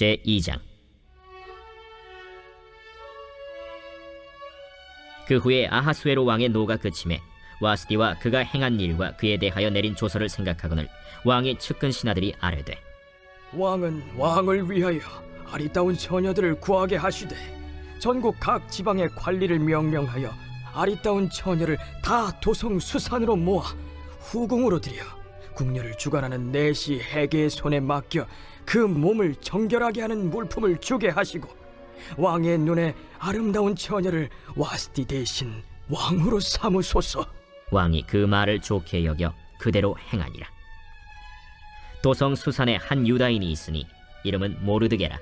제2장. 그 후에 아하수에로 왕의 노가 그침에 와스디와 그가 행한 일과 그에 대하여 내린 조서를 생각하거늘 왕의 측근 신하들이 아뢰되 왕은 왕을 위하여 아리따운 처녀들을 구하게 하시되 전국 각 지방의 관리를 명명하여 아리따운 처녀를 다 도성 수산으로 모아 후궁으로 들여 궁녀를 주관하는 내시 해계의 손에 맡겨 그 몸을 정결하게 하는 물품을 주게 하시고 왕의 눈에 아름다운 처녀를 와스티 대신 왕으로 삼으소서. 왕이 그 말을 좋게 여겨 그대로 행하니라. 도성 수산에 한 유다인이 있으니 이름은 모르드게라.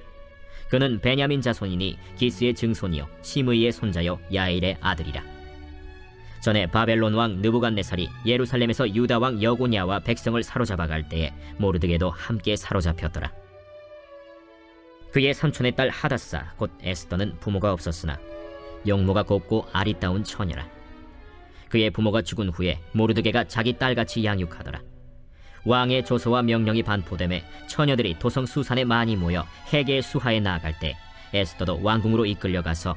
그는 베냐민 자손이니 기스의 증손이요 시므이의 손자요 야일의 아들이라 전에 바벨론 왕 느부갓네살이 예루살렘에서 유다 왕 여고냐와 백성을 사로잡아 갈 때에 모르드게도 함께 사로잡혔더라 그의 삼촌의 딸 하다사 곧 에스더는 부모가 없었으나 용모가 곱고 아리따운 처녀라 그의 부모가 죽은 후에 모르드게가 자기 딸같이 양육하더라. 왕의 조서와 명령이 반포됨에 처녀들이 도성 수산에 많이 모여 해계의 수하에 나아갈 때 에스더도 왕궁으로 이끌려가서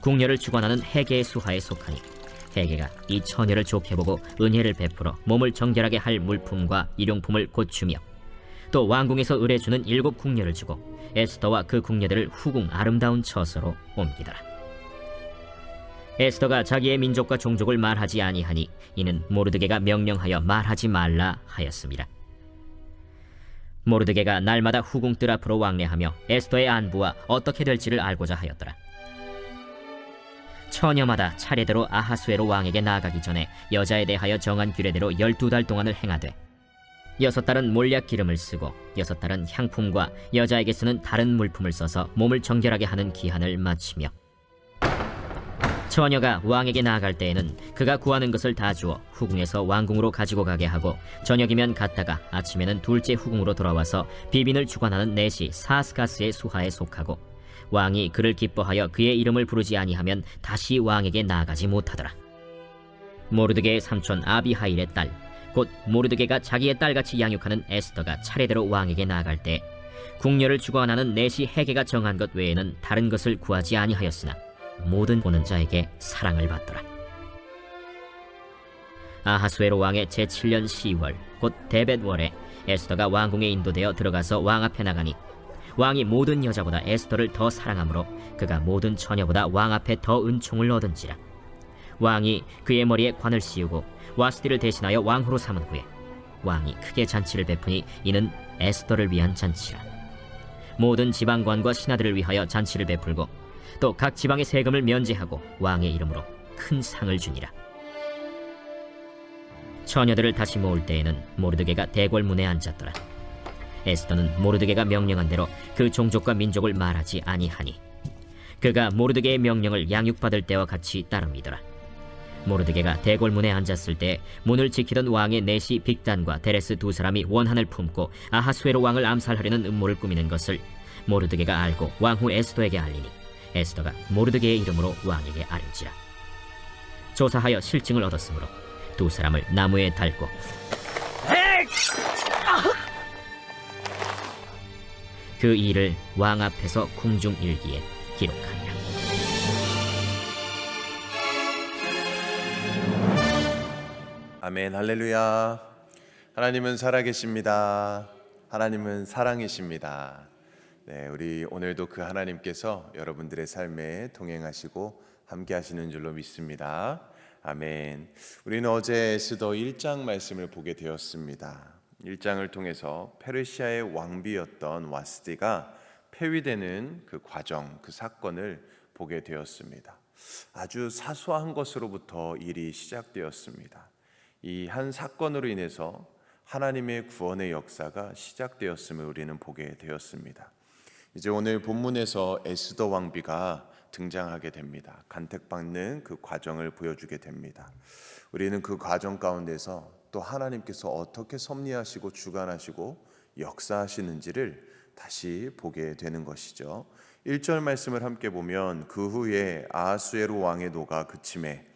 궁녀를 주관하는 해계의 수하에 속하니 해계가 이 처녀를 좋게 보고 은혜를 베풀어 몸을 정결하게 할 물품과 일용품을 고추며 또 왕궁에서 의뢰주는 일곱 궁녀를 주고 에스더와 그 궁녀들을 후궁 아름다운 처소로 옮기더라. 에스더가 자기의 민족과 종족을 말하지 아니하니 이는 모르드게가 명령하여 말하지 말라 하였습니다. 모르드게가 날마다 후궁 뜰 앞으로 왕래하며 에스더의 안부와 어떻게 될지를 알고자 하였더라. 처녀마다 차례대로 아하수에로 왕에게 나아가기 전에 여자에 대하여 정한 규례대로 열두 달 동안을 행하되 여섯 달은 몰약 기름을 쓰고 여섯 달은 향품과 여자에게 쓰는 다른 물품을 써서 몸을 정결하게 하는 기한을 마치며 처녀가 왕에게 나아갈 때에는 그가 구하는 것을 다 주어 후궁에서 왕궁으로 가지고 가게 하고 저녁이면 갔다가 아침에는 둘째 후궁으로 돌아와서 비빈을 주관하는 넷이 사스가스의 수하에 속하고 왕이 그를 기뻐하여 그의 이름을 부르지 아니하면 다시 왕에게 나아가지 못하더라. 모르드게의 삼촌 아비하일의 딸, 곧 모르드게가 자기의 딸같이 양육하는 에스더가 차례대로 왕에게 나아갈 때 궁녀를 주관하는 넷이 해계가 정한 것 외에는 다른 것을 구하지 아니하였으나 모든 보는 자에게 사랑을 받더라. 아하수에로 왕의 제7년 10월 곧 데벳월에 에스더가 왕궁에 인도되어 들어가서 왕 앞에 나가니 왕이 모든 여자보다 에스더를 더 사랑하므로 그가 모든 처녀보다 왕 앞에 더 은총을 얻은지라 왕이 그의 머리에 관을 씌우고 와스디를 대신하여 왕후로 삼은 후에 왕이 크게 잔치를 베푸니 이는 에스더를 위한 잔치라 모든 지방관과 신하들을 위하여 잔치를 베풀고 또 각 지방의 세금을 면제하고 왕의 이름으로 큰 상을 주니라. 처녀들을 다시 모을 때에는 모르드게가 대궐문에 앉았더라. 에스더는 모르드게가 명령한 대로 그 종족과 민족을 말하지 아니하니 그가 모르드게의 명령을 양육받을 때와 같이 따릅니더라. 모르드게가 대궐문에 앉았을 때 문을 지키던 왕의 내시 빅단과 데레스 두 사람이 원한을 품고 아하수에로 왕을 암살하려는 음모를 꾸미는 것을 모르드게가 알고 왕후 에스더에게 알리니 에스더가 모르드게의 이름으로 왕에게 아뢰지라 조사하여 실증을 얻었으므로 두 사람을 나무에 달고 그 일을 왕 앞에서 궁중 일기에 기록하니라. 아멘 할렐루야. 하나님은 살아계십니다. 하나님은 사랑이십니다. 네 우리 오늘도 그 하나님께서 여러분들의 삶에 동행하시고 함께 하시는 줄로 믿습니다. 아멘. 우리는 어제 에스더 1장 말씀을 보게 되었습니다 1장을 통해서 페르시아의 왕비였던 와스디가 폐위되는 그 과정 그 사건을 보게 되었습니다 아주 사소한 것으로부터 일이 시작되었습니다 이 한 사건으로 인해서 하나님의 구원의 역사가 시작되었음을 우리는 보게 되었습니다. 이제 오늘 본문에서 에스더 왕비가 등장하게 됩니다. 간택받는 그 과정을 보여주게 됩니다. 우리는 그 과정 가운데서 또 하나님께서 어떻게 섭리하시고 주관하시고 역사하시는지를 다시 보게 되는 것이죠. 1절 말씀을 함께 보면 그 후에 아하수에로 왕의 노가 그침에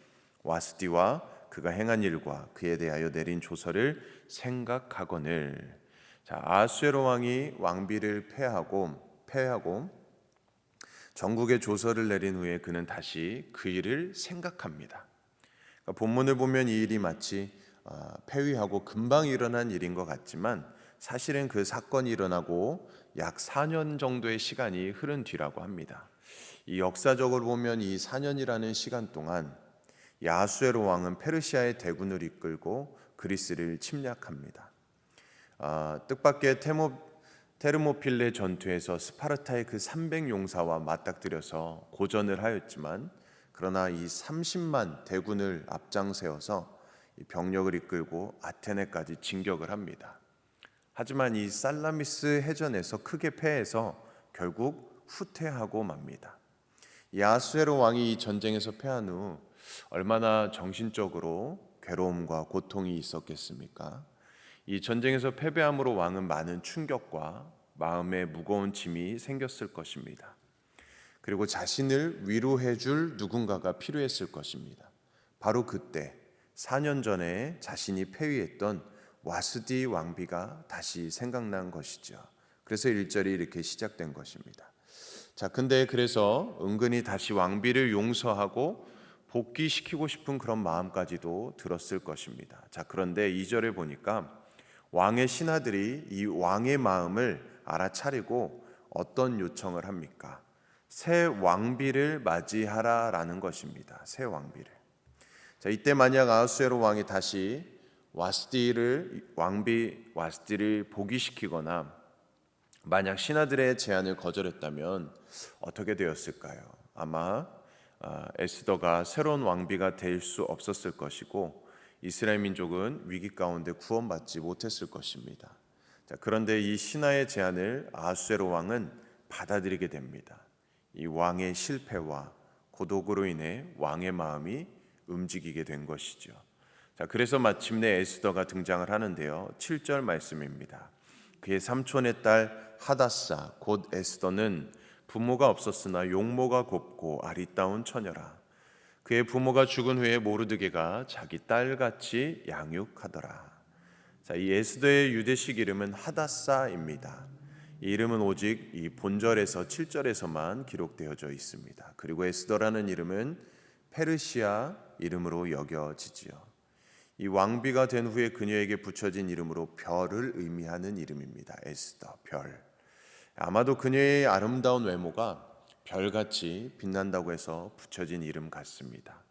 와스디와 그가 행한 일과 그에 대하여 내린 조서를 생각하거늘 자 아하수에로 왕이 왕비를 폐하고 패하고 전국에 조서를 내린 후에 그는 다시 그 일을 생각합니다. 그러니까 본문을 보면 이 일이 마치 아, 폐위하고 금방 일어난 일인 것 같지만 사실은 그 사건이 일어나고 약 4년 정도의 시간이 흐른 뒤라고 합니다. 이 역사적으로 보면 이 4년이라는 시간 동안 야수에로 왕은 페르시아의 대군을 이끌고 그리스를 침략합니다. 아, 뜻밖의 테모, 테르모필레 전투에서 스파르타의 그 300용사와 맞닥뜨려서 고전을 하였지만 그러나 이 30만 대군을 앞장세워서 이 병력을 이끌고 아테네까지 진격을 합니다. 하지만 이 살라미스 해전에서 크게 패해서 결국 후퇴하고 맙니다. 이 아수에로 왕이 이 전쟁에서 패한 후 얼마나 정신적으로 괴로움과 고통이 있었겠습니까? 이 전쟁에서 패배함으로 왕은 많은 충격과 마음에 무거운 짐이 생겼을 것입니다. 그리고 자신을 위로해 줄 누군가가 필요했을 것입니다. 바로 그때 4년 전에 자신이 폐위했던 와스디 왕비가 다시 생각난 것이죠. 그래서 1절이 이렇게 시작된 것입니다. 자, 근데 그래서 은근히 다시 왕비를 용서하고 복귀시키고 싶은 그런 마음까지도 들었을 것입니다. 자, 그런데 2절에 보니까 왕의 신하들이 이 왕의 마음을 알아차리고 어떤 요청을 합니까? 새 왕비를 맞이하라라는 것입니다. 새 왕비를. 자, 이때 만약 아하수에로 왕이 다시 와스디를 왕비 와스디를 복위시키거나 만약 신하들의 제안을 거절했다면 어떻게 되었을까요? 아마 아, 에스더가 새로운 왕비가 될 수 없었을 것이고 이스라엘 민족은 위기 가운데 구원받지 못했을 것입니다. 자, 그런데 이 신하의 제안을 아하수에로 왕은 받아들이게 됩니다. 이 왕의 실패와 고독으로 인해 왕의 마음이 움직이게 된 것이죠. 자, 그래서 마침내 에스더가 등장을 하는데요. 7절 말씀입니다. 그의 삼촌의 딸 하다사 곧 에스더는 부모가 없었으나 용모가 곱고 아리따운 처녀라. 그의 부모가 죽은 후에 모르드게가 자기 딸같이 양육하더라. 자, 이 에스더의 유대식 이름은 하다사입니다. 이 이름은 오직 이 본절에서 7절에서만 기록되어져 있습니다. 그리고 에스더라는 이름은 페르시아 이름으로 여겨지지요. 이 왕비가 된 후에 그녀에게 붙여진 이름으로 별을 의미하는 이름입니다. 에스더 별. 아마도 그녀의 아름다운 외모가 별같이 빛난다고 해서 붙여진 이름 같습니다.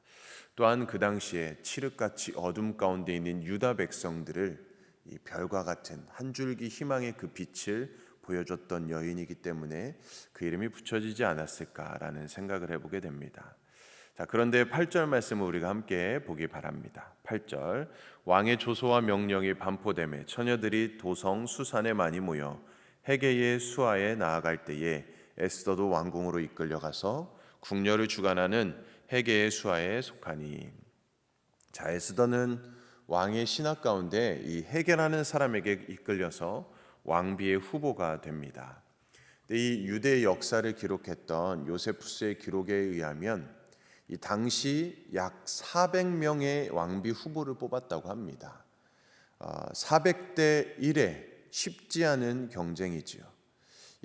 또한 그 당시에 칠흑같이 어둠 가운데 있는 유다 백성들을 이 별과 같은 한 줄기 희망의 그 빛을 보여줬던 여인이기 때문에 그 이름이 붙여지지 않았을까라는 생각을 해보게 됩니다. 자, 그런데 8절 말씀을 우리가 함께 보기 바랍니다. 8절 왕의 조소와 명령이 반포됨에 처녀들이 도성 수산에 많이 모여 해계의 수하에 나아갈 때에 에스더도 왕궁으로 이끌려가서 궁녀를 주관하는 해계의 수하에 속하니 자 에스더는 왕의 신하 가운데 이 해계라는 사람에게 이끌려서 왕비의 후보가 됩니다. 이 유대 역사를 기록했던 요세푸스의 기록에 의하면 이 당시 약 400명의 왕비 후보를 뽑았다고 합니다. 400대 1에 쉽지 않은 경쟁이지요.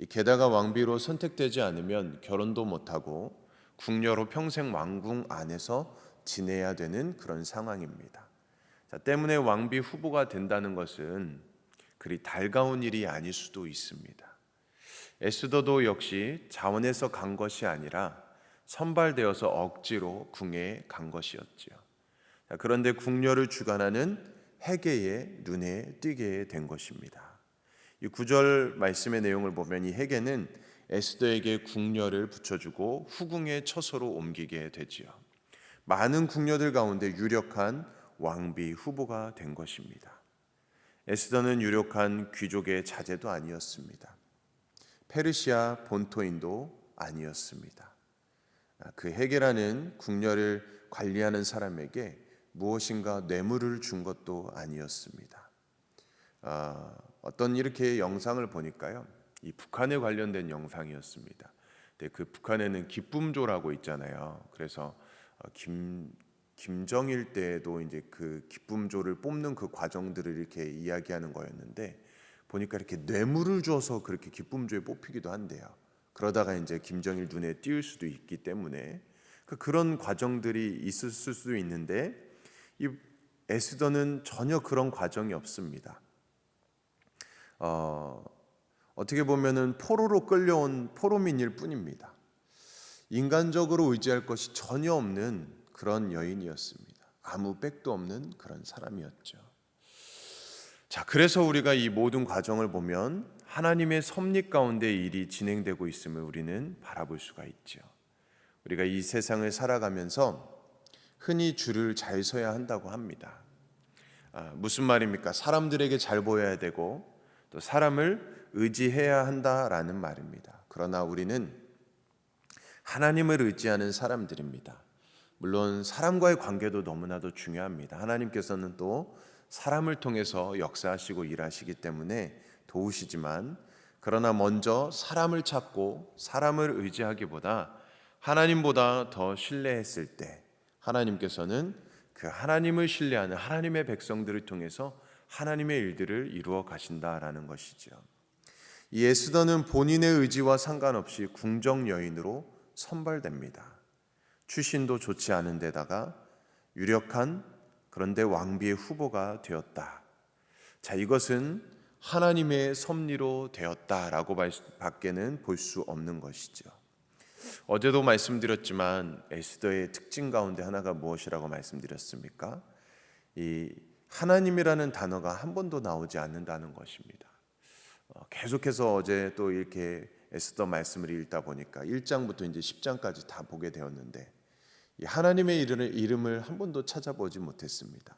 게다가 왕비로 선택되지 않으면 결혼도 못하고 궁녀로 평생 왕궁 안에서 지내야 되는 그런 상황입니다. 자, 때문에 왕비 후보가 된다는 것은 그리 달가운 일이 아닐 수도 있습니다. 에스더도 역시 자원에서 간 것이 아니라 선발되어서 억지로 궁에 간 것이었지요. 자, 그런데 궁녀를 주관하는 해계의 눈에 띄게 된 것입니다. 이 구절 말씀의 내용을 보면 이 해계는 에스더에게 궁녀를 붙여주고 후궁의 처소로 옮기게 되지요. 많은 궁녀들 가운데 유력한 왕비 후보가 된 것입니다. 에스더는 유력한 귀족의 자제도 아니었습니다. 페르시아 본토인도 아니었습니다. 그 해계라는 궁녀를 관리하는 사람에게 무엇인가 뇌물을 준 것도 아니었습니다. 아, 어떤 이렇게 영상을 보니까요, 이 북한에 관련된 영상이었습니다. 근데 그 북한에는 기쁨조라고 있잖아요. 그래서 어, 김 김정일 때도 이제 그 기쁨조를 뽑는 그 과정들을 이렇게 이야기하는 거였는데 보니까 이렇게 뇌물을 줘서 그렇게 기쁨조에 뽑히기도 한대요. 그러다가 이제 김정일 눈에 띄울 수도 있기 때문에 그 그런 과정들이 있을 수도 있는데 이 에스더는 전혀 그런 과정이 없습니다. 어, 어떻게 보면은 포로로 끌려온 포로민일 뿐입니다. 인간적으로 의지할 것이 전혀 없는 그런 여인이었습니다. 아무 백도 없는 그런 사람이었죠. 자, 그래서 우리가 이 모든 과정을 보면 하나님의 섭리 가운데 일이 진행되고 있음을 우리는 바라볼 수가 있죠. 우리가 이 세상을 살아가면서 흔히 줄을 잘 서야 한다고 합니다. 아, 무슨 말입니까? 사람들에게 잘 보여야 되고 또 사람을 의지해야 한다라는 말입니다. 그러나 우리는 하나님을 의지하는 사람들입니다. 물론 사람과의 관계도 너무나도 중요합니다. 하나님께서는 또 사람을 통해서 역사하시고 일하시기 때문에 도우시지만 그러나 먼저 사람을 찾고 사람을 의지하기보다 하나님보다 더 신뢰했을 때 하나님께서는 그 하나님을 신뢰하는 하나님의 백성들을 통해서 하나님의 일들을 이루어 가신다라는 것이죠. 이 에스더는 본인의 의지와 상관없이 궁정 여인으로 선발됩니다. 출신도 좋지 않은 데다가 유력한 그런데 왕비의 후보가 되었다. 자, 이것은 하나님의 섭리로 되었다라고 밖에는 볼 수 없는 것이죠. 어제도 말씀드렸지만 에스더의 특징 가운데 하나가 무엇이라고 말씀드렸습니까? 이 하나님이라는 단어가 한 번도 나오지 않는다는 것입니다. 어, 계속해서 어제 또 이렇게 에스더 말씀을 읽다 보니까 1장부터 이제 10장까지 다 보게 되었는데 이 하나님의 이름을 한 번도 찾아보지 못했습니다.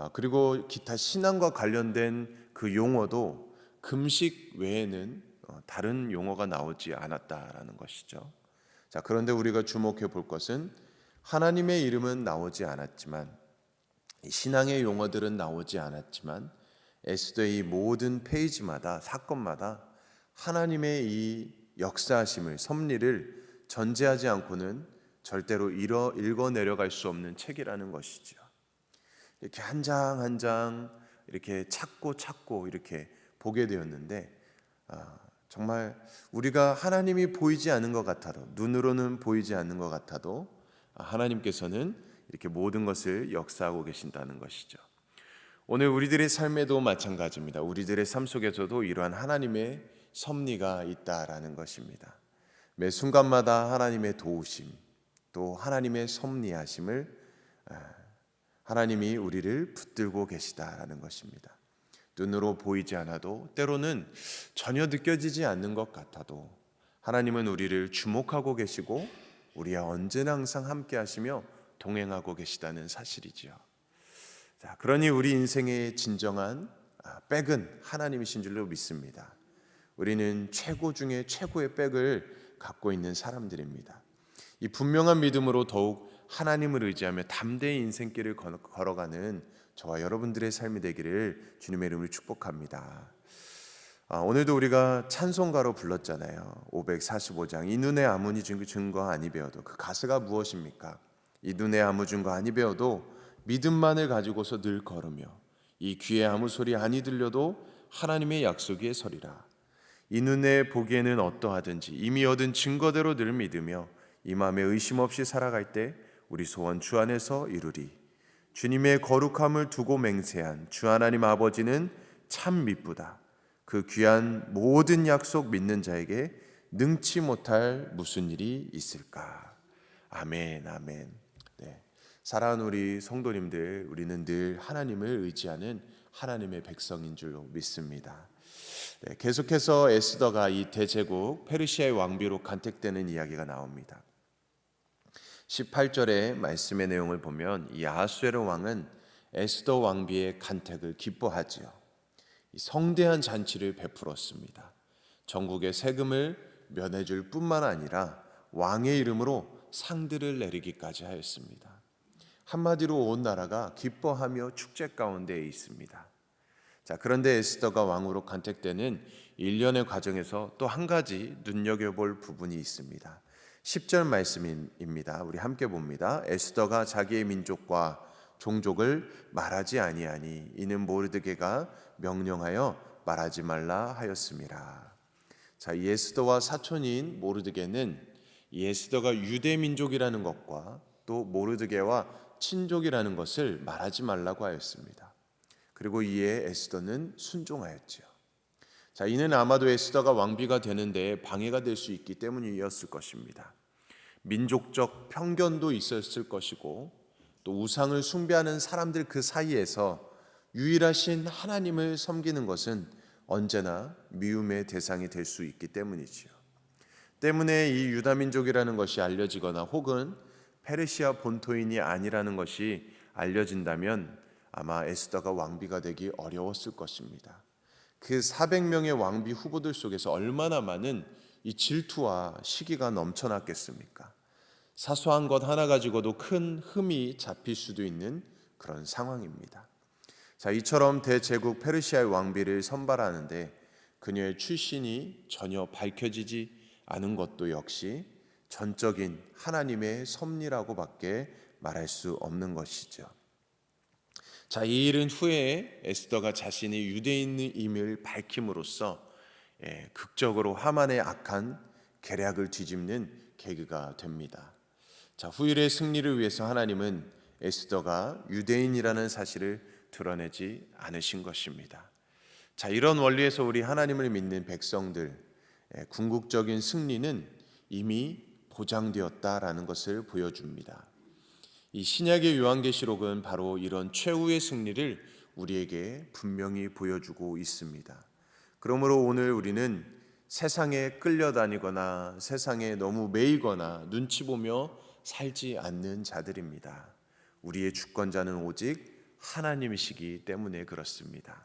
아, 그리고 기타 신앙과 관련된 그 용어도 금식 외에는 어, 다른 용어가 나오지 않았다라는 것이죠. 자, 그런데 우리가 주목해 볼 것은 하나님의 이름은 나오지 않았지만 신앙의 용어들은 나오지 않았지만 에스더의 모든 페이지마다 사건마다 하나님의 이 역사하심을 섭리를 전제하지 않고는 절대로 읽어 내려갈 수 없는 책이라는 것이죠. 이렇게 한 장 한 장 이렇게 찾고 찾고 이렇게 보게 되었는데 아, 정말 우리가 하나님이 보이지 않는 것 같아도 눈으로는 보이지 않는 것 같아도 하나님께서는 이렇게 모든 것을 역사하고 계신다는 것이죠. 오늘 우리들의 삶에도 마찬가지입니다. 우리들의 삶 속에서도 이러한 하나님의 섭리가 있다라는 것입니다. 매 순간마다 하나님의 도우심, 또 하나님의 섭리하심을 하나님이 우리를 붙들고 계시다라는 것입니다. 눈으로 보이지 않아도 때로는 전혀 느껴지지 않는 것 같아도 하나님은 우리를 주목하고 계시고 우리와 언제나 항상 함께 하시며 동행하고 계시다는 사실이지요. 자, 그러니 우리 인생의 진정한 아, 백은 하나님이신 줄로 믿습니다. 우리는 최고 중에 최고의 백을 갖고 있는 사람들입니다. 이 분명한 믿음으로 더욱 하나님을 의지하며 담대히 인생길을 걸어가는 저와 여러분들의 삶이 되기를 주님의 이름으로 축복합니다. 아, 오늘도 우리가 찬송가로 불렀잖아요. 545장 이 눈에 아무니 증거 아니 배워도 그 가사가 무엇입니까? 이 눈에 아무 증거 아니 배워도 믿음만을 가지고서 늘 걸으며 이 귀에 아무 소리 아니 들려도 하나님의 약속 위에 서리라. 이 눈에 보기에는 어떠하든지 이미 얻은 증거대로 늘 믿으며 이 마음에 의심 없이 살아갈 때 우리 소원 주 안에서 이루리. 주님의 거룩함을 두고 맹세한 주 하나님 아버지는 참 미쁘다. 그 귀한 모든 약속 믿는 자에게 능치 못할 무슨 일이 있을까? 아멘, 아멘. 네. 사랑하는 우리 성도님들, 우리는 늘 하나님을 의지하는 하나님의 백성인 줄로 믿습니다. 네, 계속해서 에스더가 이 대제국 페르시아의 왕비로 간택되는 이야기가 나옵니다. 18절의 말씀의 내용을 보면 이 아하수에르 왕은 에스더 왕비의 간택을 기뻐하지요. 성대한 잔치를 베풀었습니다. 전국의 세금을 면해줄 뿐만 아니라 왕의 이름으로 상들을 내리기까지 하였습니다. 한마디로 온 나라가 기뻐하며 축제 가운데 있습니다. 자, 그런데 에스더가 왕으로 간택되는 일련의 과정에서 또 한 가지 눈여겨볼 부분이 있습니다. 10절 말씀입니다. 우리 함께 봅니다. 에스더가 자기의 민족과 종족을 말하지 아니하니 이는 모르드게가 명령하여 말하지 말라 하였습니다. 자, 이 에스더와 사촌인 모르드게는 이 에스더가 유대 민족이라는 것과 또 모르드게와 친족이라는 것을 말하지 말라고 하였습니다. 그리고 이에 에스더는 순종하였지요. 자, 이는 아마도 에스더가 왕비가 되는데 방해가 될 수 있기 때문이었을 것입니다. 민족적 편견도 있었을 것이고 또 우상을 숭배하는 사람들 그 사이에서 유일하신 하나님을 섬기는 것은 언제나 미움의 대상이 될 수 있기 때문이지요. 때문에 이 유다 민족이라는 것이 알려지거나 혹은 페르시아 본토인이 아니라는 것이 알려진다면 아마 에스더가 왕비가 되기 어려웠을 것입니다. 그 400명의 왕비 후보들 속에서 얼마나 많은 이 질투와 시기가 넘쳐났겠습니까? 사소한 것 하나 가지고도 큰 흠이 잡힐 수도 있는 그런 상황입니다. 자, 이처럼 대제국 페르시아의 왕비를 선발하는데 그녀의 출신이 전혀 밝혀지지 않은 것도 역시 전적인 하나님의 섭리라고밖에 말할 수 없는 것이죠. 자, 이 일은 후에 에스더가 자신이 유대인임을 밝힘으로써 예, 극적으로 하만의 악한 계략을 뒤집는 계기가 됩니다. 자, 후일의 승리를 위해서 하나님은 에스더가 유대인이라는 사실을 드러내지 않으신 것입니다. 자, 이런 원리에서 우리 하나님을 믿는 백성들 예, 궁극적인 승리는 이미 보장되었다라는 것을 보여줍니다. 이 신약의 요한계시록은 바로 이런 최후의 승리를 우리에게 분명히 보여주고 있습니다. 그러므로 오늘 우리는 세상에 끌려다니거나 세상에 너무 매이거나 눈치 보며 살지 않는 자들입니다. 우리의 주권자는 오직 하나님이시기 때문에 그렇습니다.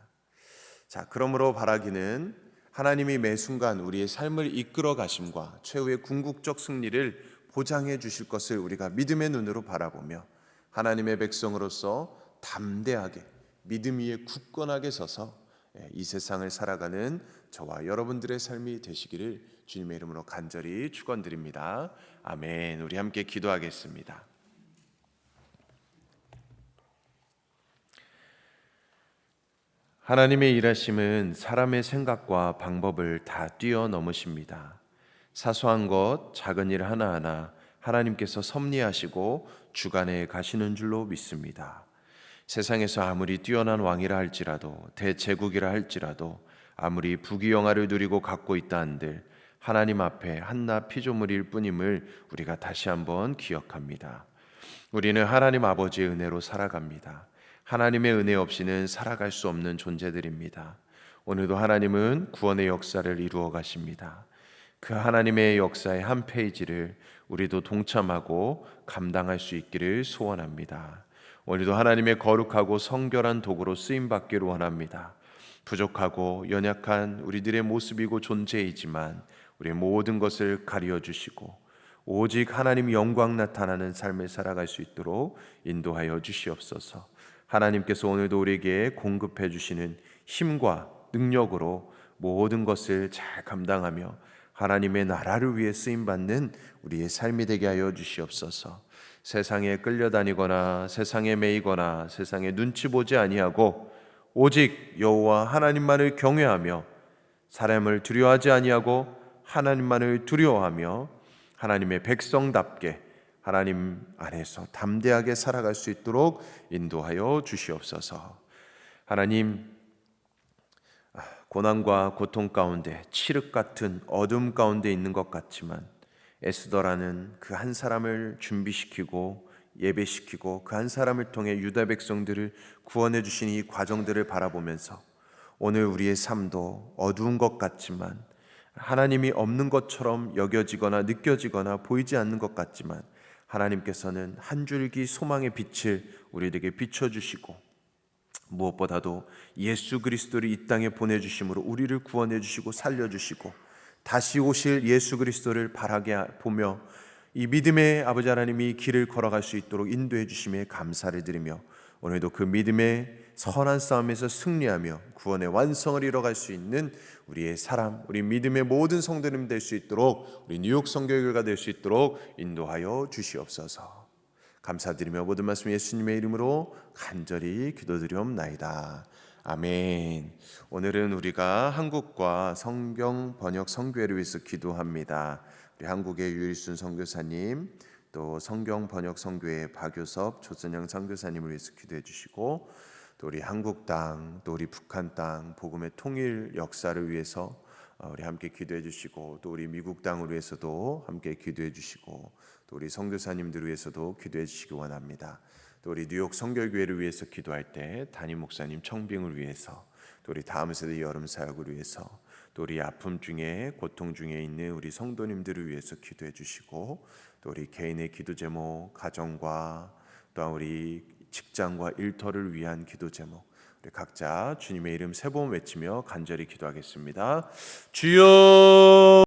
자, 그러므로 바라기는 하나님이 매 순간 우리의 삶을 이끌어 가심과 최후의 궁극적 승리를 보장해 주실 것을 우리가 믿음의 눈으로 바라보며 하나님의 백성으로서 담대하게 믿음 위에 굳건하게 서서 예, 이 세상을 살아가는 저와 여러분들의 삶이 되시기를 주님의 이름으로 간절히 축원드립니다. 아멘. 우리 함께 기도하겠습니다. 하나님의 일하심은 사람의 생각과 방법을 다 뛰어넘으십니다. 사소한 것, 작은 일 하나하나 하나님께서 섭리하시고 주관해 가시는 줄로 믿습니다. 세상에서 아무리 뛰어난 왕이라 할지라도 대제국이라 할지라도 아무리 부귀영화를 누리고 갖고 있다 한들 하나님 앞에 한낱 피조물일 뿐임을 우리가 다시 한번 기억합니다. 우리는 하나님 아버지의 은혜로 살아갑니다. 하나님의 은혜 없이는 살아갈 수 없는 존재들입니다. 오늘도 하나님은 구원의 역사를 이루어 가십니다. 그 하나님의 역사의 한 페이지를 우리도 동참하고 감당할 수 있기를 소원합니다. 오늘도 하나님의 거룩하고 성결한 도구로 쓰임 받기를 원합니다. 부족하고 연약한 우리들의 모습이고 존재이지만 우리의 모든 것을 가리어 주시고 오직 하나님 영광 나타나는 삶을 살아갈 수 있도록 인도하여 주시옵소서. 하나님께서 오늘도 우리에게 공급해 주시는 힘과 능력으로 모든 것을 잘 감당하며 하나님의 나라를 위해 쓰임 받는 우리의 삶이 되게 하여 주시옵소서. 세상에 끌려다니거나 세상에 매이거나 세상에 눈치 보지 아니하고 오직 여호와 하나님만을 경외하며 사람을 두려워하지 아니하고 하나님만을 두려워하며 하나님의 백성답게 하나님 안에서 담대하게 살아갈 수 있도록 인도하여 주시옵소서. 하나님 고난과 고통 가운데 칠흑 같은 어둠 가운데 있는 것 같지만 에스더라는 그 한 사람을 준비시키고 예배시키고 그 한 사람을 통해 유다 백성들을 구원해 주신 이 과정들을 바라보면서 오늘 우리의 삶도 어두운 것 같지만 하나님이 없는 것처럼 여겨지거나 느껴지거나 보이지 않는 것 같지만 하나님께서는 한 줄기 소망의 빛을 우리에게 비춰 주시고 무엇보다도 예수 그리스도를 이 땅에 보내 주심으로 우리를 구원해 주시고 살려 주시고 다시 오실 예수 그리스도를 바라게 보며 이 믿음의 아버지 하나님이 길을 걸어갈 수 있도록 인도해 주심에 감사를 드리며 오늘도 그 믿음의 선한 싸움에서 승리하며 구원의 완성을 이뤄갈 수 있는 우리의 사람, 우리 믿음의 모든 성도님 될 수 있도록 우리 뉴욕 성교회가 될 수 있도록 인도하여 주시옵소서. 감사드리며 모든 말씀 예수님의 이름으로 간절히 기도드리옵나이다. 아멘. 오늘은 우리가 한국과 성경 번역 성교회를 위해서 기도합니다. 우리 한국의 유일순 선교사님, 또 성경 번역 성교회 박효섭 조선영 선교사님을 위해서 기도해 주시고, 또 우리 한국 땅, 또 우리 북한 땅 복음의 통일 역사를 위해서 어, 우리 함께 기도해 주시고, 또 우리 미국 땅을 위해서도 함께 기도해 주시고, 또 우리 선교사님들을 위해서도 기도해 주시기 원합니다. 또 우리 뉴욕 성결교회를 위해서 기도할 때 담임 목사님 청빙을 위해서 또 우리 다음 세대 여름 사역을 위해서 또 우리 아픔 중에 고통 중에 있는 우리 성도님들을 위해서 기도해 주시고 또 우리 개인의 기도 제목 가정과 또한 우리 직장과 일터를 위한 기도 제목 우리 각자 주님의 이름 세 번 외치며 간절히 기도하겠습니다. 주여